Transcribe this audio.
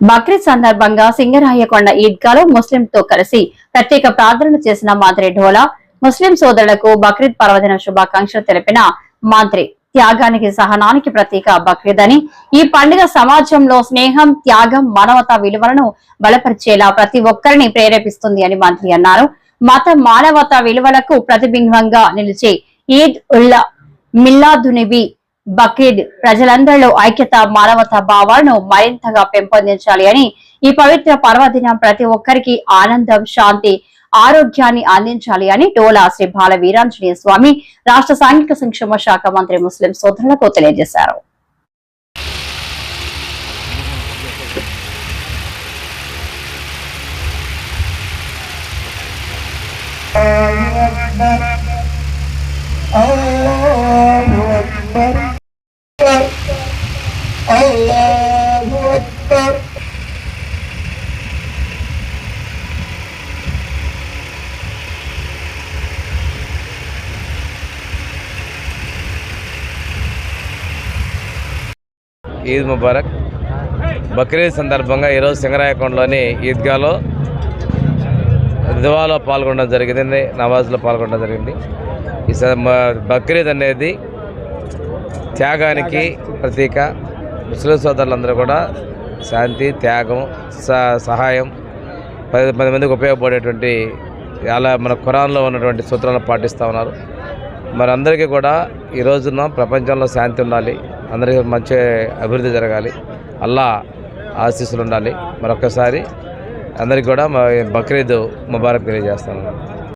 బక్రీద్ సందర్భంగా సింగరాయకొండ ఈద్గాలో ముస్లింతో కలిసి ప్రత్యేక ప్రార్థనలు చేసిన మంత్రి ఢోలా ముస్లిం సోదరులకు బక్రీద్ పర్వదిన శుభాకాంక్షలు తెలిపిన మంత్రి. త్యాగానికి సహనానికి ప్రతీక బక్రీద్ అని ఈ పండుగ సమాజంలో స్నేహం త్యాగం మానవత విలువలను బలపరిచేలా ప్రతి ఒక్కరిని ప్రేరేపిస్తుంది అని మంత్రి అన్నారు. మత మానవత విలువలకు ప్రతిబింబంగా నిలిచే ఈద్ ఉల్లా మిల్లాదునిబి బక్రీద్ ప్రజలందరిలో ఐక్యత మానవత భావాలను మరింతగా పెంపొందించాలి అని ఈ పవిత్ర పర్వదినం ప్రతి ఒక్కరికి ఆనందం శాంతి ఆరోగ్యాన్ని అందించాలి అని టోలా శ్రీ బాల వీరాంజనేయ స్వామి రాష్ట్ర సాంఘిక సంక్షేమ శాఖ మంత్రి ముస్లిం సోదరులకు తెలియజేశారు. Thank ఈద్ ముబారక్. బక్రీద్ సందర్భంగా ఈరోజు సింగరాయకొండలోని ఈద్గాలో దివాలో పాల్గొనడం జరిగింది నవాజ్లో పాల్గొనడం జరిగింది. ఈ స- బక్రీద్ అనేది త్యాగానికి ప్రతీక. ముస్లిం సోదరులందరూ కూడా శాంతి త్యాగం స- సహాయం పది పది మందికి ఉపయోగపడేటువంటి అలా మన ఖురాన్లో ఉన్నటువంటి సూత్రాలను పాటిస్తూ ఉన్నారు. మరి అందరికీ కూడా ఈ రోజున ప్రపంచంలో శాంతి ఉండాలి అందరికీ మంచి అభివృద్ధి జరగాలి అల్లా ఆశీస్సులు ఉండాలి. మరొకసారి అందరికీ కూడా మా బక్రీద్ ముబారక్ తెలియజేస్తాను.